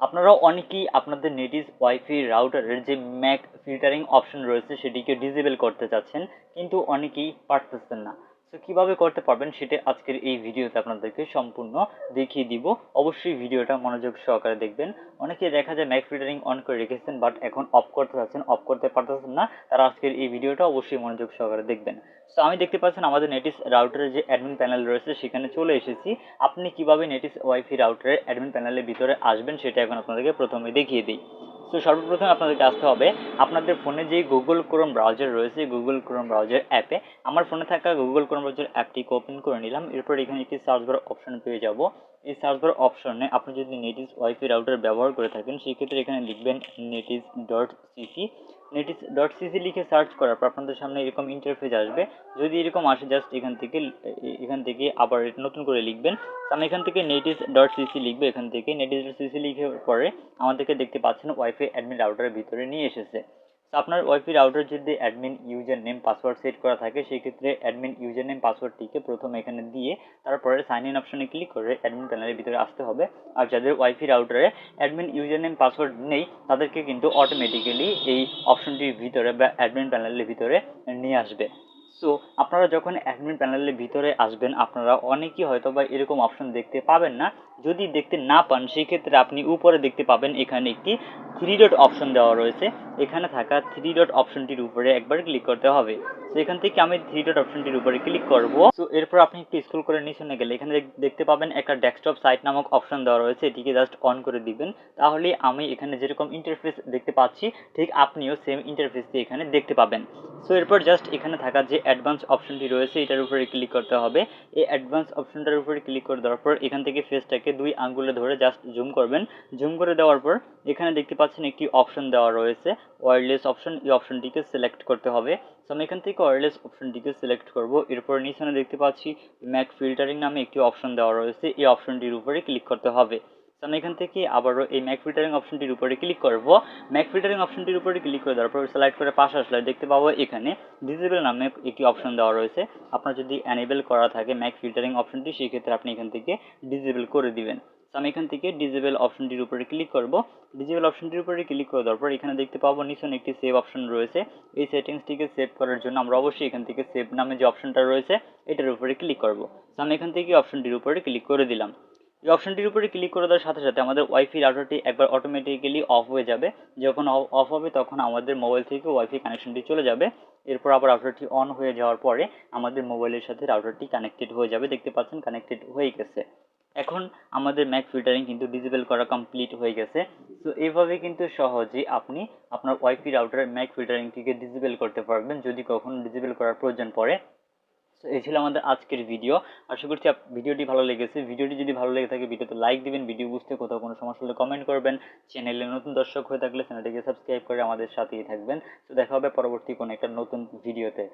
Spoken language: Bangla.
আপনারা অনেকেই আপনাদের নেটিভ ওয়াইফাই রাউটারের যে ম্যাক ফিল্টারিং অপশন রয়েছে, সেটিকে ডিসেবল করতে চাচ্ছেন, কিন্তু অনেকেই পারতেছেন না। তো কীভাবে করতে পারবেন সেটা আজকের এই ভিডিওতে আপনাদেরকে সম্পূর্ণ দেখিয়ে দিব। অবশ্যই ভিডিওটা মনোযোগ সহকারে দেখবেন। অনেকে দেখা যায় ম্যাক ফিল্টারিং অন করে রেখেছেন বাট এখন অফ করতে চাচ্ছেন অফ করতে পারতেছেন না। তারা আজকের এই ভিডিওটা অবশ্যই মনোযোগ সহকারে দেখবেন। তো আমি দেখতে পাচ্ছেন আমাদের নেটিস রাউটারের যে অ্যাডমিন প্যানেল রয়েছে, সেখানে চলে এসেছি। আপনি কীভাবে নেটিস ওয়াইফাই রাউটারের অ্যাডমিন প্যানেলের ভিতরে আসবেন, সেটা এখন আপনাদেরকে প্রথমে দেখিয়ে দিই। তো সর্বপ্রথম আপনাদেরকে আসতে হবে, আপনাদের ফোনে যে গুগল ক্রোম ব্রাউজার রয়েছে গুগল ক্রোম ব্রাউজার অ্যাপে আমার ফোনে থাকা গুগল ক্রোম ব্রাউজার অ্যাপটি ওপেন করে নিলাম, এরপর এখানে একটি সার্চ বার অপশন পেয়ে যাব। এই সার্চ বার অপশনে আপনি যদি নেটিস ওয়াইফাই রাউটার ব্যবহার করে থাকেন সেক্ষেত্রে এখানে লিখবেন Netis dot cc Netis dot cc লিখে সার্চ করার পর আপনাদের সামনে এরকম ইন্টারফেস আসবে। যদি এরকম আসে জাস্ট এখান থেকে এখান থেকে আবার নতুন করে লিখবেন। আমি এখান থেকে নেটিস ডট সিসি লিখবে, এখান থেকে। নেটিস ডট সিসি লিখে পরে আমাদেরকে দেখতে পাচ্ছেন ওয়াইফাই অ্যাডমিট রাউটারের ভিতরে নিয়ে এসেছে। আপনার ওয়াইফাই রাউটার যদি admin user name password set করা থাকে, সেই ক্ষেত্রে অ্যাডমিন ইউজার নেম পাসওয়ার্ডটিকে প্রথমে এখানে দিয়ে, তারপরে সাইন ইন অপশনে ক্লিক করে অ্যাডমিন প্যানেলের ভিতরে আসতে হবে। আর যাদের ওয়াইফাই রাউটারে অ্যাডমিন ইউজার নেম পাসওয়ার্ড নেই, তাদেরকে কিন্তু অটোমেটিক্যালি এই অপশনটির ভিতরে বা অ্যাডমিন প্যানেলের ভিতরে নিয়ে আসবে। সো আপনারা যখন অ্যাডমিন প্যানেলের ভিতরে আসবেন, আপনারা অনেকেই হয়তো বা এরকম অপশন দেখতে পাবেন না। যদি দেখতে না পান সেই ক্ষেত্রে আপনি উপরে দেখতে পাবেন এখানে একটি থ্রি ডট অপশন দেওয়া রয়েছে। এখানে থাকা থ্রি ডট অপশনটির উপরে একবার ক্লিক করতে হবে। তো এখান থেকে আমি থ্রি ডট অপশনটির উপরে ক্লিক করব। তো এরপর আপনি একটু স্ক্রল করে নিচে গেলে এখানে দেখতে পাবেন একটা ডেস্কটপ সাইট নামক অপশন দেওয়া রয়েছে। এটিকে জাস্ট অন করে দিবেন। তাহলে আমি এখানে যেরকম ইন্টারফেস দেখতে পাচ্ছি, ঠিক আপনিও সেম ইন্টারফেসটি এখানে দেখতে পাবেন। সো এরপর জাস্ট এখানে থাকা যে অ্যাডভান্স অপশনটি রয়েছে, এটার উপরে ক্লিক করতে হবে। এই অ্যাডভান্স অপশনটার উপরে ক্লিক করে দেওয়ার পর এখান থেকে ফেসটাকে দুই আঙ্গুলে ধরে জাস্ট জুম করবেন। জুম করে দেওয়ার পর এখানে দেখতে পাচ্ছেন একটি অপশন দেওয়া রয়েছে ওয়্যারলেস অপশন এই অপশনটিকে সিলেক্ট করতে হবে। তো আমি এখান থেকে ওয়্যারলেস অপশনটিকে সিলেক্ট করব। এরপর নিচে দেখতে পাচ্ছি ম্যাক ফিল্টারিং নামে একটি অপশন দেওয়া রয়েছে। এই অপশনটির উপরে ক্লিক করতে হবে। আমি এখান থেকে আবারও এই ম্যাক ফিল্টারিং অপশনটির উপরে ক্লিক করব। ম্যাক ফিল্টারিং অপশনটির উপরে ক্লিক করে দেওয়ার পর সিলেক্ট করে পাশে আসলে দেখতে পাবো এখানে ডিসেবল নামে একটি অপশন দেওয়া রয়েছে। আপনার যদি অ্যানেবল করা থাকে ম্যাক ফিল্টারিং অপশনটি সেই ক্ষেত্রে আপনি এখান থেকে ডিসেবল করে দিবেন। তো আমি এখান থেকে ডিসেবল অপশনটির উপরে ক্লিক করব। ডিসেবল অপশনটির উপরে ক্লিক করে দেওয়ার পর এখানে দেখতে পাবো নিচে একটি সেভ অপশন রয়েছে। এই সেটিংসটিকে সেভ করার জন্য আমরা অবশ্যই এখান থেকে সেভ নামে যে অপশনটা রয়েছে, এটার উপরে ক্লিক করব। তো আমি এখান থেকে অপশনটির উপরে ক্লিক করে দিলাম। এই অপশনটির উপরে ক্লিক করে দেওয়ার সাথে সাথে আমাদের ওয়াইফাই রাউটারটি একবার অটোমেটিক্যালি অফ হয়ে যাবে। যখন অফ হবে তখন আমাদের মোবাইল থেকে ওয়াইফাই কানেকশনটি চলে যাবে। এরপর আবার রাউটারটি অন হয়ে যাওয়ার পরে আমাদের মোবাইলের সাথে রাউটারটি কানেক্টেড হয়ে যাবে। দেখতে পাচ্ছেন কানেক্টেড হয়ে গেছে। এখন আমাদের ম্যাক ফিল্টারিং কিন্তু ডিসেবল করা কমপ্লিট হয়ে গেছে। তো এইভাবে কিন্তু সহজেই আপনি আপনার ওয়াইফাই রাউটারের ম্যাক ফিল্টারিংটিকে ডিসেবল করতে পারবেন। যদি কখনো ডিসেবল করার প্রয়োজন পড়ে এই ছিল আমাদের আজকের ভিডিও আশা করছি ভিডিওটি ভালো লেগেছে। ভিডিওটি যদি ভালো লেগে থাকে ভিডিওতে লাইক দিবেন ভিডিও বুঝতে কোথাও কোনো সমস্যা হলে কমেন্ট করবেন। চ্যানেলে নতুন দর্শক হয়ে থাকলে চ্যানেলটিকে সাবস্ক্রাইব করে আমাদের সাথেই থাকবেন। তো দেখা হবে পরবর্তী কোনো একটা নতুন ভিডিওতে